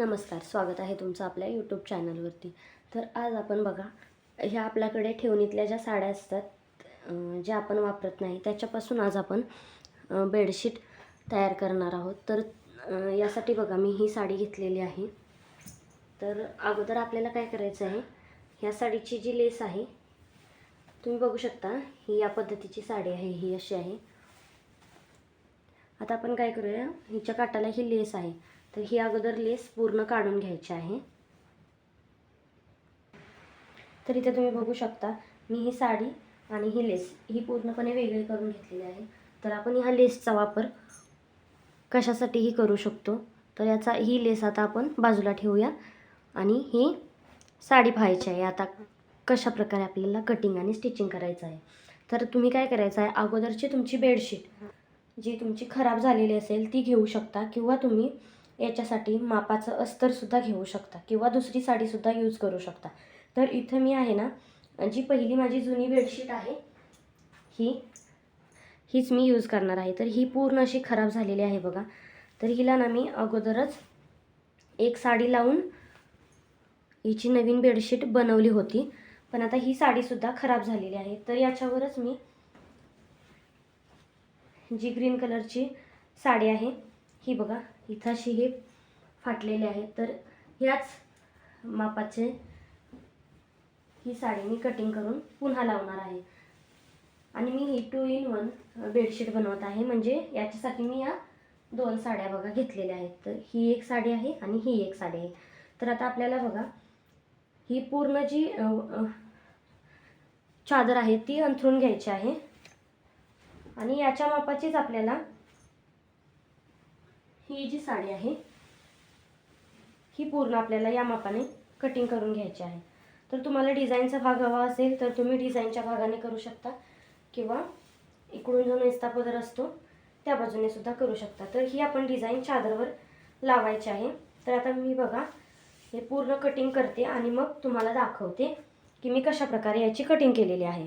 नमस्कार स्वागत आहे तुमचं आपल्या यूट्यूब चॅनलवरती तर आज आपण बघा ह्या आपल्याकडे ठेवणीतल्या ज्या साड्या असतात ज्या आपण वापरत नाही त्याच्यापासून आज आपण बेडशीट तयार करणार आहोत. तर यासाठी बघा मी ही साडी घेतलेली आहे. तर अगोदर आपल्याला काय करायचं आहे ह्या साडीची जी लेस आहे तुम्ही बघू शकता ही या पद्धतीची साडी आहे ही अशी आहे. आता आपण काय करूया हिच्या काटाला ही लेस आहे. तर ही अगोदर लेस पूर्ण काढून घ्यायची आहे. तर इथे तुम्ही बघू शकता मी ही साडी आणि ही लेस ही पूर्णपणे वेगळी करून घेतलेली आहे. तर आपण ह्या लेसचा वापर कशासाठीही करू शकतो? तर याचा ही लेस आता आपण बाजूला ठेवूया आणि ही साडी पाहायची आहे. आता कशा प्रकारे आपल्याला कटिंग आणि स्टिचिंग करायचं आहे. तर तुम्ही काय करायचं आहे? अगोदरची तुमची बेडशीट जी तुमची खराब झालेली असेल ती घेऊ शकता किंवा तुम्ही याच्यासाठी मापाचं अस्तरसुद्धा घेऊ शकता किंवा दुसरी साडीसुद्धा यूज करू शकता. तर इथं मी आहे ना जी पहिली माझी जुनी बेडशीट आहे ही हीच मी यूज करणार आहे. तर ही पूर्ण अशी खराब झालेली आहे बघा. तर हिला ना मी अगोदरच एक साडी लावून हिची नवीन बेडशीट बनवली होती. पण आता ही साडीसुद्धा खराब झालेली आहे. तर याच्यावरच मी जी ग्रीन कलरची साडी आहे ही बघा. इथं अशी हे फाटलेले आहेत तर ह्याच मापाचे ही साडी मी कटिंग करून पुन्हा लावणार आहे. आणि मी ही टू इन वन बेडशीट बनवत आहे. म्हणजे याच्यासाठी मी या दोन साड्या बघा घेतलेल्या आहेत. तर ही एक साडी आहे आणि ही एक साडी आहे. तर आता आपल्याला बघा ही पूर्ण जी चादर आहे ती अंथरून घ्यायची आहे. आणि याच्या मापाचीच आपल्याला ही जी साडी आहे ही पूर्ण आपल्याला या मापाने कटिंग करून घ्यायची आहे. तर तुम्हाला डिझाईनचा भाग हवा असेल तर तुम्ही डिझाईनच्या भागाने करू शकता. किंवा इकडून जो नेसता पदर असतो त्या बाजूने सुद्धा करू शकता. तर ही आपण डिझाईन चादरवर लावायची आहे. तर आता मी बघा हे पूर्ण कटिंग करते आणि मग तुम्हाला दाखवते की मी कशा प्रकारे याची कटिंग केलेली आहे.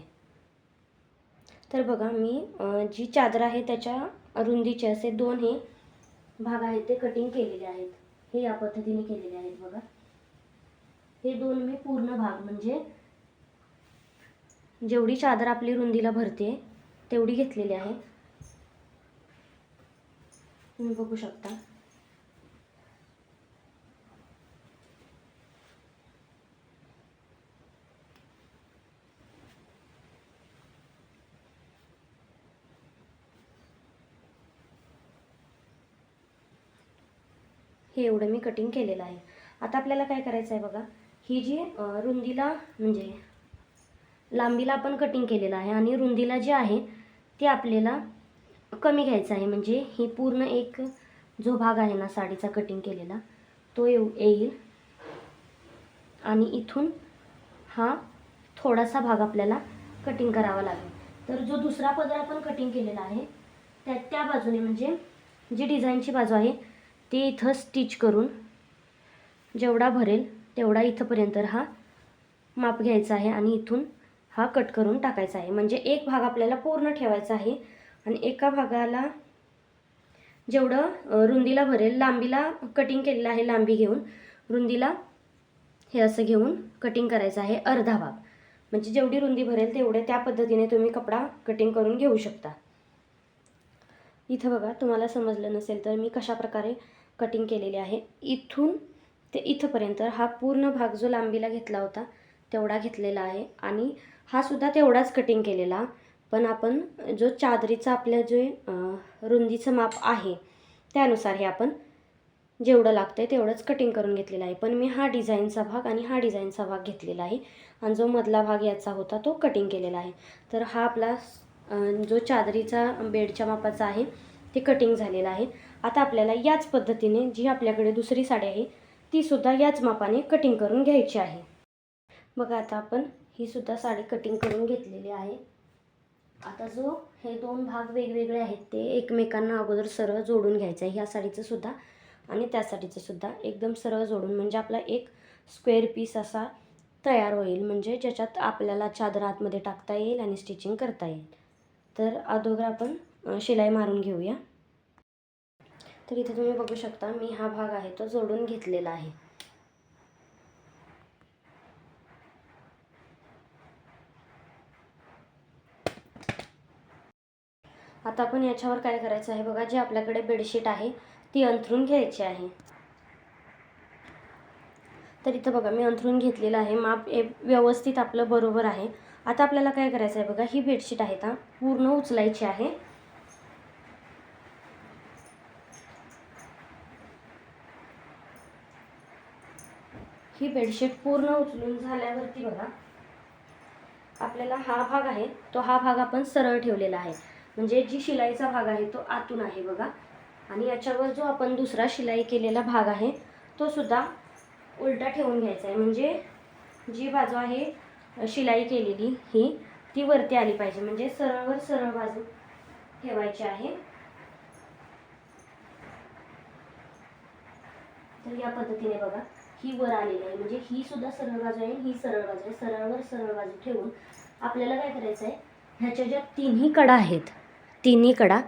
तर बघा मी जी चादर आहे त्याच्या रुंदीचे असे दोन हे भाग आहेत ते कटिंग केलेले आहेत. हे या पद्धतीने केलेले आहेत बघा. हे दोन मी पूर्ण भाग म्हणजे जेवढी चादर आपली रुंदीला भरते तेवढी घेतलेली आहे. तुम्ही बघू शकता. हे एवढं मी कटिंग केलेलं आहे. आता आपल्याला काय करायचं आहे बघा? ही जी रुंदीला म्हणजे लांबीला आपण कटिंग केलेलं आहे आणि रुंदीला जे आहे ते आपल्याला कमी घ्यायचं आहे. म्हणजे ही पूर्ण एक जो भाग आहे ना साडीचा कटिंग केलेला तो येऊ येईल. आणि इथून हा थोडासा भाग आपल्याला कटिंग करावा लागेल. तर जो दुसरा पदर आपण कटिंग केलेला आहे त्या त्या बाजूने म्हणजे जी डिझाईनची बाजू आहे ती इथं स्टिच करून जेवढा भरेल तेवढा इथंपर्यंत हा माप घ्यायचा आहे आणि इथून हा कट करून टाकायचा आहे. म्हणजे एक भाग आपल्याला पूर्ण ठेवायचा आहे आणि एका भागाला जेवढं रुंदीला भरेल लांबीला कटिंग केलेलं आहे लांबी घेऊन रुंदीला हे असं घेऊन कटिंग करायचं आहे अर्धा भाग. म्हणजे जेवढी रुंदी भरेल तेवढे त्या पद्धतीने तुम्ही कपडा कटिंग करून घेऊ शकता. इथं बघा तुम्हाला समजलं नसेल तर मी कशा प्रकारे कटिंग केलेली आहे. इथून ते इथंपर्यंत हा पूर्ण भाग जो लांबीला घेतला होता तेवढा घेतलेला आहे. आणि हा सुद्धा तेवढाच कटिंग केलेला. पण आपण जो चादरीचा आपल्या जे रुंदीचं माप आहे त्यानुसार हे आपण जेवढं लागतं आहे तेवढंच कटिंग करून घेतलेलं आहे. पण मी हा डिझाईनचा भाग आणि हा डिझाईनचा भाग घेतलेला आहे. आणि जो मधला भाग याचा होता तो कटिंग केलेला आहे. तर हा आपला जो चादरीचा बेडच्या मापाचा आहे ते कटिंग झालेलं आहे. आता आपल्याला याच पद्धतीने जी आपल्याकडे दुसरी साडी आहे ती सुद्धा याच मापाने कटिंग करून घ्यायची आहे. बघा आता आपण ही सुद्धा साडी कटिंग करून घेतलेली आहे. आता जो हे दोन भाग वेगवेगळे आहेत ते एकमेकांना अगोदर सरळ जोडून घ्यायचं आहे. ह्या साडीचं सुद्धा आणि त्या साडीचं सुद्धा एकदम सरळ जोडून म्हणजे आपला एक स्क्वेअर पीस असा तयार होईल म्हणजे ज्याच्यात आपल्याला चादर आतमध्ये टाकता येईल आणि स्टिचिंग करता येईल. तर अगोदर आपण शिलाई मारून घेऊया. तर इथे तुम्ही बघू शकता मी हा भाग आहे तो जोडून घेतलेला आहे. आता आपण याच्यावर काय करायचं आहे बघा जी आपल्याकडे बेडशीट आहे ती अंथरून घ्यायची आहे. तर इथं बघा मी अंथरून घेतलेलं आहे माप ए व्यवस्थित आपलं बरोबर आहे. आता आपल्याला काय करायचं आहे बघा ही बेडशीट आहे ता पूर्ण उचलायची आहे. ही बेडशीट पूर्ण उचलून झाल्यावरती बघा आपल्याला हा भाग आहे तो हा भाग आपण सरळ ठेवलेला आहे. म्हणजे जी शिलाईचा भाग आहे तो आतून आहे बघा. आणि याच्यावर जो आपण दुसरा शिलाई केलेला भाग आहे तो सुद्धा उलटा ठेवून घ्यायचा आहे. म्हणजे जी बाजू आहे शिलाई केलेली ही ती वरती आली पाहिजे. म्हणजे सरळवर सरळ बाजू ठेवायची आहे. तर या पद्धतीने बघा. ही वर आलेली आहे. म्हणजे ही सुद्धा सरळ बाजू आहे ही सरळ बाजू आहे. सरळवर सरळ बाजू ठेवून आपल्याला काय करायचं आहे ह्याच्या ज्या तिन्ही कडा आहेत तिन्ही कडा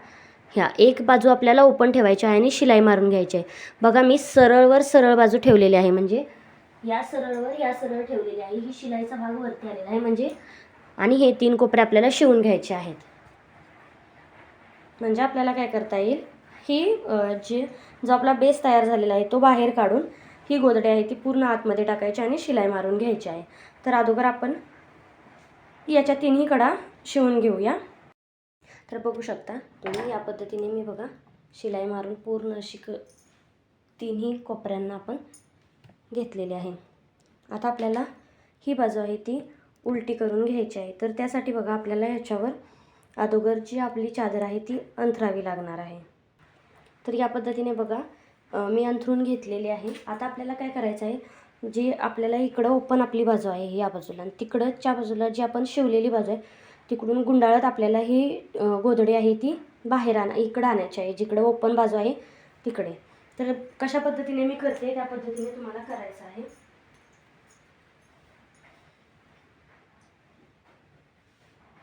ह्या एक बाजू आपल्याला ओपन ठेवायची आहे आणि शिलाई मारून घ्यायची आहे. बघा मी सरळवर सरळ बाजू ठेवलेली आहे. म्हणजे या सरळवर या सरळ ठेवलेली आहे. ही शिलाईचा भाग वरती आलेला आहे. म्हणजे आणि हे तीन कोपरे आपल्याला शिवून घ्यायचे आहेत. म्हणजे आपल्याला काय करता येईल? ही जे जो आपला बेस तयार झालेला आहे तो बाहेर काढून ही गोदडी आहे ती पूर्ण आतमध्ये टाकायची आणि शिलाई मारून घ्यायची आहे. तर अगोदर आपण याच्या तिन्ही कडा शिवून घेऊया. तर बघू शकता तुम्ही या पद्धतीने मी बघा शिलाई मारून पूर्ण अशी क तिन्ही कोपऱ्यांना आपण घेतलेली आहे. आता आपल्याला ही बाजू आहे ती उलटी करून घ्यायची आहे. तर त्यासाठी बघा आपल्याला ह्याच्यावर अगोदर जी आपली चादर आहे ती अंथरावी लागणार आहे. तर या पद्धतीने बघा मी अंथरून घेतलेली आहे. आता आपल्याला काय करायचं आहे? जी आपल्याला इकडं ओपन आपली बाजू आहे या बाजूला. आणि तिकडच्या बाजूला जी आपण शिवलेली बाजू आहे तिकडून गुंडाळत आपल्याला ही गोधडी आहे ती बाहेर आणा इकडं आणायची आहे. जिकडं ओपन बाजू आहे तिकडे. तर कशा पद्धतीने मी करते त्या पद्धतीने तुम्हाला करायचं आहे.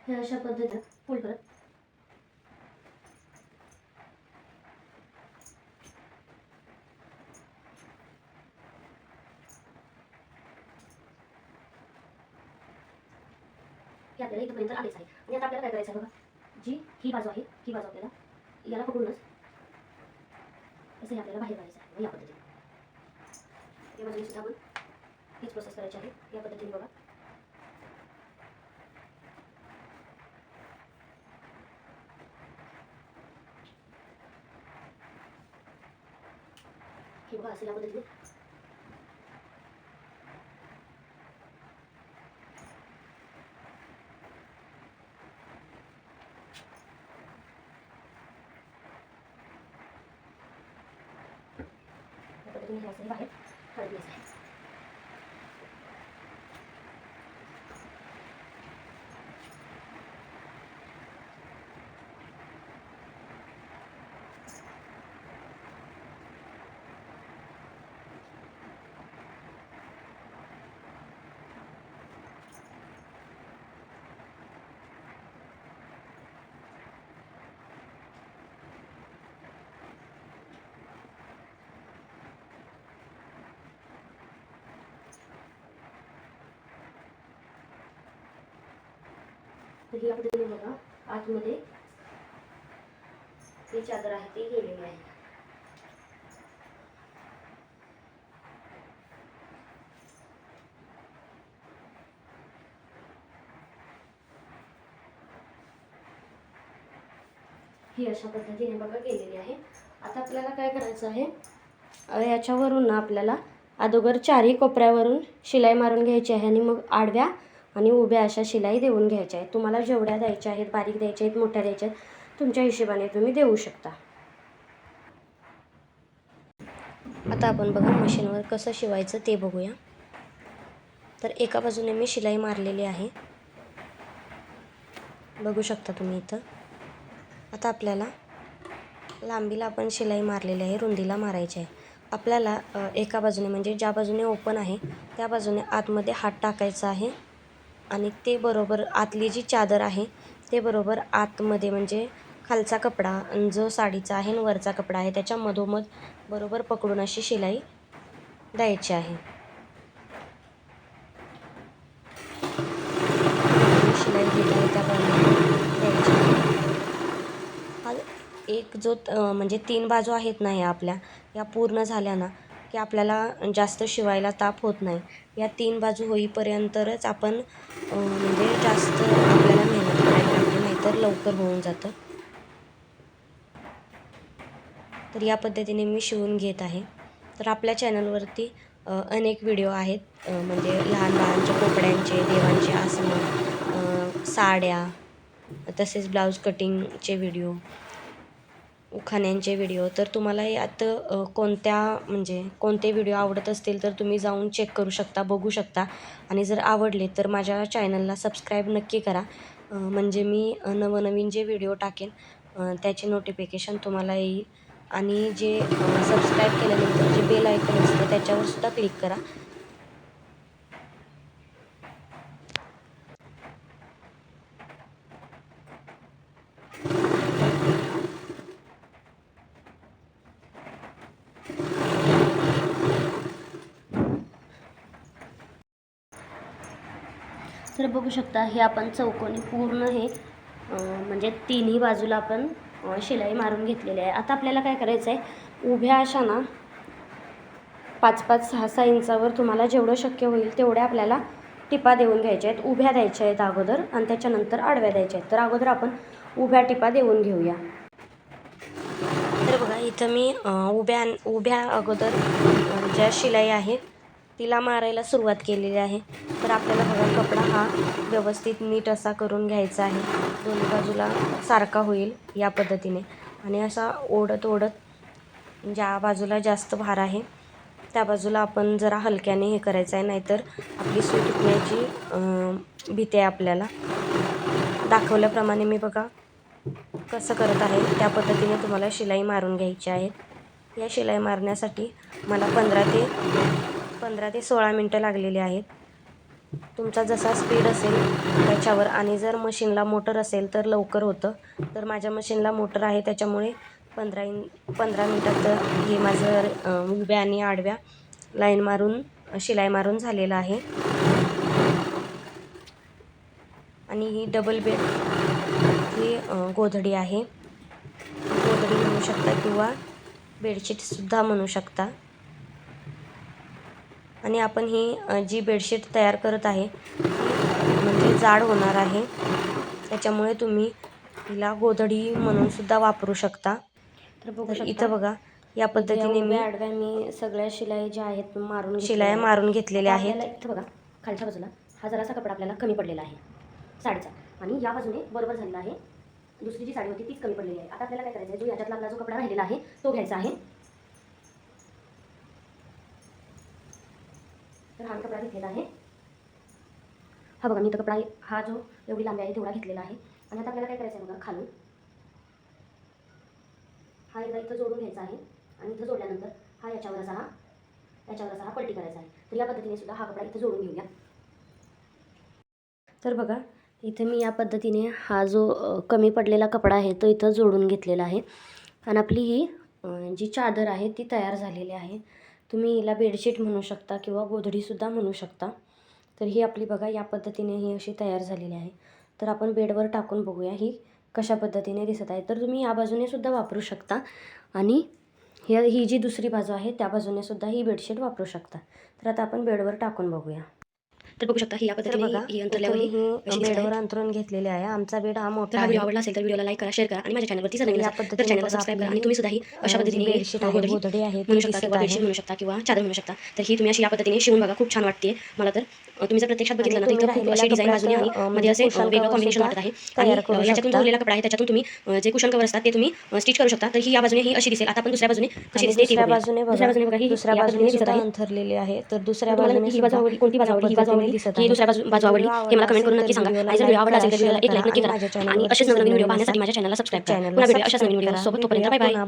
हे अशा पद्धतीनं फुल करत पर्यंत आलेच आहे. आणि आता आपल्याला काय करायचं आहे बघा. जी ही बाजू आहे ही बाजू आपल्याला याला पकडूनच असं हे आपल्याला बाहेर काढायचं आहे. या पद्धतीने. या बाजूने सुद्धा आपण हीच प्रोसेस करायची आहे. या पद्धतीने बघा. हे बघा असं या पद्धतीने या पद्धतीने हे असं हे बाहेर काढून घ्यायचं पद्धतीने बघा आतमध्ये ही चादर आहे ती गेलेली आहे. ही अशा पद्धतीने बघा गेलेली आहे. आता आपल्याला काय करायचं आहे? याच्यावरून ना आपल्याला अगोदर चारही कोपऱ्यावरून शिलाई मारून घ्यायची आहे आणि मग आडव्या आणि उभ्या अशा शिलाई देऊन घ्यायच्या आहेत. तुम्हाला जेवढ्या द्यायच्या आहेत बारीक द्यायच्या आहेत मोठ्या द्यायच्या आहेत तुमच्या हिशोबाने तुम्ही देऊ शकता. आता आपण बघा मशीनवर कसं शिवायचं ते बघूया. तर एका बाजूने मी शिलाई मारलेली आहे. बघू शकता तुम्ही इथं. आता आपल्याला लांबीला आपण शिलाई मारलेली आहे रुंदीला मारायची आहे. आपल्याला एका बाजूने म्हणजे ज्या बाजूने ओपन आहे त्या बाजूने आतमध्ये हात टाकायचा आहे. आणि ते बरोबर आतली जी चादर आहे ते बरोबर आतमध्ये म्हणजे खालचा कपडा आणि जो साडीचा आहे आणि वरचा कपडा आहे त्याच्या मधोमध बरोबर पकडून अशी शिलाई द्यायची आहे. शिलाई घेत त्याप्रमाणे द्यायची एक जो त- म्हणजे तीन बाजू आहेत ना या आपल्या या पूर्ण झाल्या ना की आपल्याला जास्त शिवायला ताप होत नाही. या तीन बाजू होईपर्यंतच आपण म्हणजे जास्त आपल्याला मेहनत करायला लागते नाहीतर लवकर होऊन जातं. तर या पद्धतीने मी शिवून घेत आहे. तर आपल्या चॅनलवरती अनेक व्हिडिओ आहेत. म्हणजे लहान बाळांच्या कोपड्यांचे देवांचे आसनं साड्या तसेच ब्लाऊज कटिंगचे व्हिडिओ उखाण्यांचे व्हिडिओ तर तुम्हाला यात कोणत्या म्हणजे कोणते व्हिडिओ आवडत असतील तर तुम्ही जाऊन चेक करू शकता बघू शकता. आणि जर आवडले तर माझ्या चॅनलला सबस्क्राईब नक्की करा. म्हणजे मी नवनवीन जे व्हिडिओ टाकेन त्याचे नोटिफिकेशन तुम्हाला येईल. आणि जे सबस्क्राईब केल्यानंतर जे बेल आयकन असतं त्याच्यावर सुद्धा क्लिक करा. बघू शकता हे आपण चौकोनी पूर्ण हे म्हणजे तिन्ही बाजूला आपण शिलाई मारून घेतलेली आहे. आता आपल्याला काय करायचं आहे उभ्या अशा ना पाच पाच सहा सहा इंचावर तुम्हाला जेवढं शक्य होईल तेवढ्या आपल्याला टिपा देऊन घ्यायच्या आहेत. उभ्या द्यायच्या आहेत अगोदर आणि त्याच्यानंतर आडव्या द्यायच्या आहेत. तर अगोदर आपण उभ्या टिपा देऊन घेऊया. तर बघा इथं मी उभ्या उभ्या अगोदर ज्या शिलाई आहे तिला मारायला सुरुवात केलेली आहे. तर आपल्याला बघा कपडा हा व्यवस्थित नीट असा करून घ्यायचा आहे. दोन्ही बाजूला सारखा होईल या पद्धतीने. आणि असा ओढत ओढत ज्या बाजूला जास्त भार आहे त्या बाजूला आपण जरा हलक्याने हे करायचं आहे. नाहीतर आपली सूत तुटण्याची भीती आहे आपल्याला. दाखवल्याप्रमाणे मी बघा कसं करत आहे. त्या पद्धतीने तुम्हाला शिलाई मारून घ्यायची आहे. या शिलाई मारण्यासाठी मला पंधरा ते पंधरा ते सोळा मिनटं लागलेली आहेत. तुमचा जसा स्पीड असेल त्याच्यावर आणि जर मशीनला मोटर असेल तर लवकर होतं. तर माझ्या मशीनला मोटर आहे त्याच्यामुळे पंधरा इन पंधरा मिनटात हे माझं उभ्या आणि आडव्या लाईन मारून शिलाई मारून झालेलं आहे. आणि ही डबल बेड ही गोधडी आहे. गोधडी म्हणू शकता किंवा बेडशीटसुद्धा म्हणू शकता. आणि आपण ही जी बेडशीट तयार करत आहे ती म्हणजे जाड होणार आहे. त्याच्यामुळे तुम्ही हिला गोधडी म्हणून सुद्धा वापरू शकता. तर बघू इथं बघा या पद्धतीने मी आडव्या मी सगळ्या शिलाई ज्या आहेत मारून शिलाई मारून घेतलेल्या आहेत. इथं बघा खालच्या बाजूला हा जरासा कपडा आपल्याला कमी पडलेला आहे साडीचा. आणि या बाजूने बरोबर झालेला आहे दुसरी जी साडी होती तीच कमी पडलेली आहे. आता आपल्याला काय करायचं आहे जो याच्यातला आपला जो कपडा राहिलेला आहे तो घ्यायचा आहे. तर हा मी कपडा घेतलेला आहे. हा बघा मी तो कपडा हा जो एवढी लांबी आहे तेवढा घेतलेला आहे. आणि आता आपल्याला काय करायचं आहे बघा खालून. हा एकदा इथं जोडून घ्यायचा आहे. आणि इथं जोडल्यानंतर हा याच्यावर असा हा याच्यावर असा हा पलटी करायचा आहे. तर या पद्धतीने सुद्धा हा कपडा इथं जोडून घेऊया. तर बघा इथे मी या पद्धतीने हा जो कमी पडलेला कपडा आहे तो इथं जोडून घेतलेला आहे. आणि आपली ही जी चादर आहे ती तयार झालेली आहे. तुम्ही हिला बेडशीट म्हणू शकता किंवा गोधडीसुद्धा म्हणू शकता. तर ही आपली बघा या पद्धतीने ही अशी तयार झालेली आहे. तर आपण बेडवर टाकून बघूया ही कशा पद्धतीने दिसत आहे. तर तुम्ही या बाजूने सुद्धा वापरू शकता आणि ही ही जी दुसरी बाजू आहे त्या बाजूने सुद्धा ही बेडशीट वापरू शकता. तर आता आपण बेडवर टाकून बघूया. तर बघू शकता ही या पद्धतीने ही आहे. बेडवर अंतरून घेतलेले आहे. आमचा बेड हा मोठा हा व्हिडिओ आवडला असेल तर व्हिडिओला लाईक करा शेअर करा आणि माझ्या चॅनलवरती जर नवीन असाल तर चॅनलला सबस्क्राईब करा. आणि तुम्ही सुद्धा ही अशा पद्धतीने बेडशीट आहे, गोधडी आहे, म्हणू शकता किंवा. बेडशीट म्हणू शकता किंवा चादर म्हणू शकता. तर ही तुम्ही अशी या पद्धतीने शिवून बघा. खूप छान वाटते मला तर तुम्ही जर प्रत्यक्षात बघितलं ना तर खूप अशी डिझाईन बाजूने आणि अं, मध्ये असे म्हणजे वेगळं कॉम्बिनेशन वाटत आहे. आणि याच्यातून. जोडलेला कपडा आहे त्याच्यातून तुम्ही जे कुशन कवर असतात ते तुम्ही स्टिच करू शकता. तर ही या बाजूने ही अशी दिसेल. आता आपण दुसऱ्या बाजूने कशी दिसते दुसऱ्या. बाजूने दुसऱ्या बाजूने बघा ही दुसऱ्या बाजूने अंथरलेली आहे. तर दुसऱ्या बाजूने ही बाजू कोणती बाजू आवडली? ही बाजू आवडली दिसत ही आहे. दुसऱ्या बाजू बाजू आवडली हे मला कमेंट करून नक्की सांगा. आणि जर व्हिडिओ आवडला असेल तर व्हिडिओला एक लाईक नक्की करा. आणि असेच नवीन व्हिडिओ पाहण्यासाठी माझ्या चॅनलला सबस्क्राईब करा. पुन्हा भेटूया अशाच नवीन व्हिडिओ. सोबत तोपर्यंत बाय बाय